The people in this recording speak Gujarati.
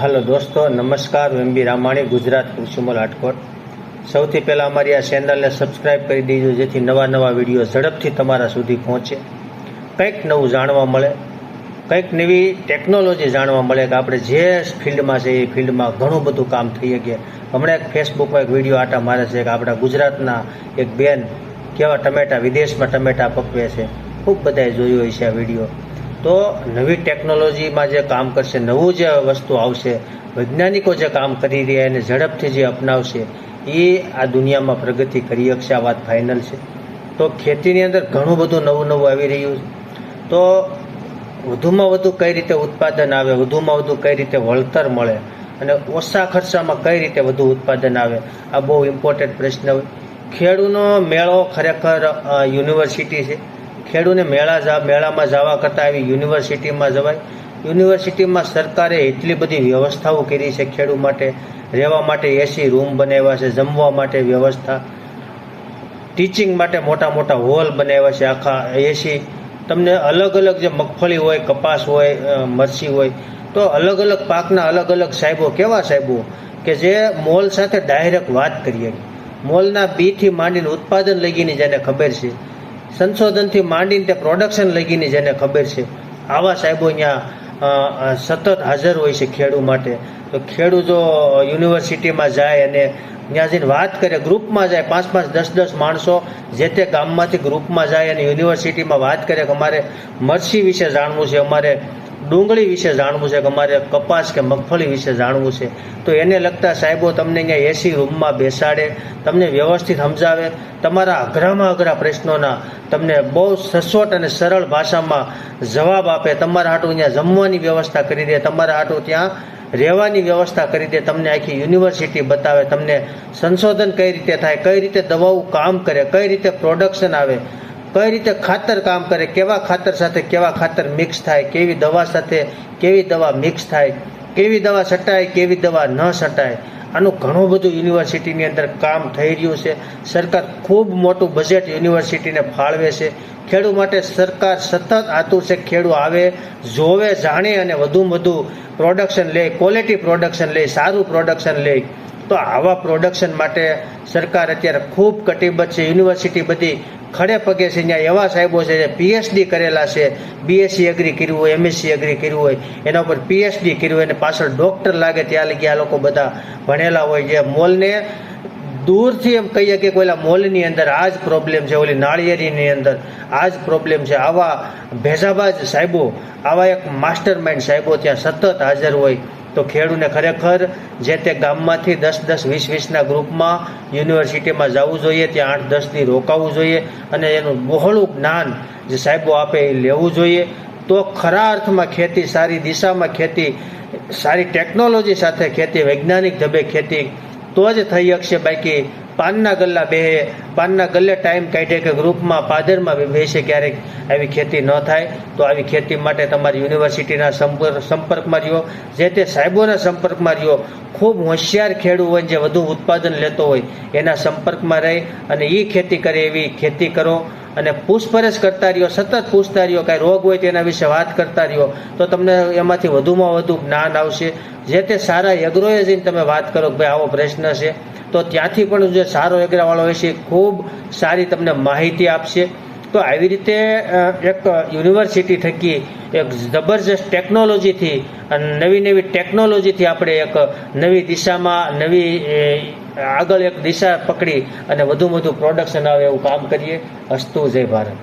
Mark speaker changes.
Speaker 1: હાલો દોસ્તો, નમસ્કાર, હું એમબી રામાણી, ગુજરાત કૃષિમલ હાટકોટ. સૌથી પહેલાં અમારી આ ચેનલને સબસ્ક્રાઈબ કરી દેજો, જેથી નવા નવા વીડિયો ઝડપથી તમારા સુધી પહોંચે. કંઈક નવું જાણવા મળે, કંઈક નવી ટેકનોલોજી જાણવા મળે કે આપણે જે ફિલ્ડમાં છે, એ ફિલ્ડમાં ઘણું બધું કામ થઈ શકે. હમણાં એક ફેસબુકમાં એક વીડિયો આટા મારે છે કે આપણા ગુજરાતના એક બેન કેવા ટમેટા, વિદેશમાં ટમેટા પકવે છે. ખૂબ બધાએ જોયું હોય છે આ વીડિયો. તો નવી ટેકનોલોજીમાં જે કામ કરશે, નવું જે વસ્તુ આવશે, વૈજ્ઞાનિકો જે કામ કરી રહ્યા એને ઝડપથી જે અપનાવશે, એ આ દુનિયામાં પ્રગતિ કરી શકશે, આ વાત ફાઇનલ છે. તો ખેતીની અંદર ઘણું બધું નવું નવું આવી રહ્યું છે. તો વધુમાં વધુ કઈ રીતે ઉત્પાદન આવે, વધુમાં વધુ કઈ રીતે વળતર મળે, અને ઓછા ખર્ચામાં કઈ રીતે વધુ ઉત્પાદન આવે, આ બહુ ઇમ્પોર્ટન્ટ પ્રશ્ન હોય. ખેડૂનો મેળો ખરેખર યુનિવર્સિટી છે. ખેડૂને મેળા મેળામાં જવા કરતાં આવી યુનિવર્સિટીમાં જવાય. યુનિવર્સિટીમાં સરકારે એટલી બધી વ્યવસ્થાઓ કરી છે ખેડૂ માટે. રહેવા માટે એસી રૂમ બનાવ્યા છે, જમવા માટે વ્યવસ્થા. ટીચિંગ માટે મોટા મોટા હોલ બનાવ્યા છે, આખા એસી તમને અલગ અલગ જે મગફળી હોય, કપાસ હોય મરસી હોય, તો અલગ અલગ પાકના અલગ અલગ સાહેબો, કેવા સાહેબો? કે જે મોલ સાથે ડાયરેક્ટ વાત કરીએ. મોલના બીથી માંડીને ઉત્પાદન લગીની જેને ખબર છે સંશોધનથી માંડીને તે પ્રોડક્શન લઈને જેને ખબર છે. આવા સાહેબો અહીંયા સતત હાજર હોય છે ખેડૂ માટે. તો ખેડૂ જો યુનિવર્સિટીમાં જાય અને ત્યાં જઈને વાત કરે, ગ્રુપમાં જાય પાંચ પાંચ દસ દસ માણસો જે તે ગામમાંથી ગ્રુપમાં જાય અને યુનિવર્સિટીમાં વાત કરે કે અમારે મરસી વિશે જાણવું છે, અમારે ડુંગળી વિશે જાણવું છે કે અમારે કપાસ કે મગફળી વિશે જાણવું છે? તો એને લગતા સાહેબો તમને અહીંયા એસી રૂમમાં બેસાડે, તમને વ્યવસ્થિત સમજાવે. તમારા અઘરામાં અઘરા પ્રશ્નોના તમને બહુ સચોટ અને સરળ ભાષામાં જવાબ આપે. તમારા હાટું અહીંયા જમવાની વ્યવસ્થા કરી દે, તમારા હાટું ત્યાં રહેવાની વ્યવસ્થા કરી દે, તમને આખી યુનિવર્સિટી બતાવે, તમને સંશોધન કઈ રીતે થાય, કઈ રીતે દવાઓ કામ કરે, કઈ રીતે પ્રોડક્શન આવે. કઈ રીતે ખાતર કામ કરે, કેવા ખાતર સાથે કેવા ખાતર મિક્સ થાય, કેવી દવા સાથે કેવી દવા મિક્સ થાય, કેવી દવા છટાય, કેવી દવા ન છટાય. આનું ઘણું બધું યુનિવર્સિટીની અંદર કામ થઈ રહ્યું છે. સરકાર ખૂબ મોટું બજેટ યુનિવર્સિટીને ફાળવે છે. ખેડૂત માટે સરકાર સતત આતુર છે ખેડૂત આવે, જોવે, જાણે અને વધુ વધુ પ્રોડક્શન લે ક્વોલિટી પ્રોડક્શન લે, સારું પ્રોડક્શન લે. તો આવા પ્રોડક્શન માટે સરકાર અત્યારે ખૂબ કટિબદ્ધ છે. યુનિવર્સિટી બધી ખડે પગે છે, ત્યાં એવા સાહેબો છે જે પીએચડી કરેલા છે. બીએસસી એગ્રી કર્યું હોય એમએસસી એગ્રી કર્યું હોય, એના ઉપર પીએચડી કર્યું હોય અને પાછળ ડૉક્ટર લાગે ત્યાં લગી આ લોકો બધા ભણેલા હોય. જે મોલને દૂરથી એમ કહીએ કે કોઈલા મોલની અંદર આ જ પ્રોબ્લેમ છે, ઓલી નાળિયેરીની અંદર આ જ પ્રોબ્લેમ છે. આવા ભેજાબાજ સાહેબો, આવા એક માસ્ટર માઇન્ડ સાહેબો ત્યાં સતત હાજર હોય. તો ખેડૂને ખરેખર જે તે ગામમાંથી દસ દસ વીસ વીસના ગ્રુપમાં યુનિવર્સિટીમાં જવું જોઈએ, ત્યાં આઠ દસથી રોકાવું જોઈએ અને એનું બહોળું જ્ઞાન જે સાહેબો આપે એ લેવું જોઈએ. તો ખરા અર્થમાં ખેતી સારી દિશામાં ખેતી, સારી ટેકનોલોજી સાથે ખેતી, વૈજ્ઞાનિક ઢબે ખેતી તો જ થઈ શકશે. બાકી પાનના ગલ્લા બે પાનના ગલ્લે ટાઈમ કાઢે કે ગ્રુપમાં પાદરમાં બેસે ક્યારેક આવી ખેતી ન થાય, તો આવી ખેતી માટે તમારી યુનિવર્સિટીના સંપર્કમાં રહ્યો. જે તે સાહેબોના સંપર્કમાં રહ્યો, ખૂબ હોશિયાર ખેડૂત હોય જે વધુ ઉત્પાદન લેતો હોય, એના સંપર્કમાં રહી અને એ ખેતી કરે એવી ખેતી કરો. અને પૂછપરછ કરતા રહ્યો, સતત પૂછતા રહ્યો, કાંઈ રોગ હોય તેના વિશે વાત કરતા રહ્યો, તો તમને એમાંથી વધુમાં વધુ જ્ઞાન આવશે. જે તે સારા યગ્રોએ જઈને તમે વાત કરો કે ભાઈ આવો પ્રશ્ન છે, તો ત્યાંથી પણ જે સારો એગ્રાવાળો હોય છે ખૂબ સારી તમને માહિતી આપશે. તો આવી રીતે એક યુનિવર્સિટી થકી એક જબરજસ્ત ટેકનોલોજીથી અને નવી નવી ટેકનોલોજીથી આપણે એક નવી દિશામાં નવી આગળ એક દિશા પકડી અને વધુ વધુ પ્રોડક્શન આવે એવું કામ કરીએ. અસ્તુ જય ભારત.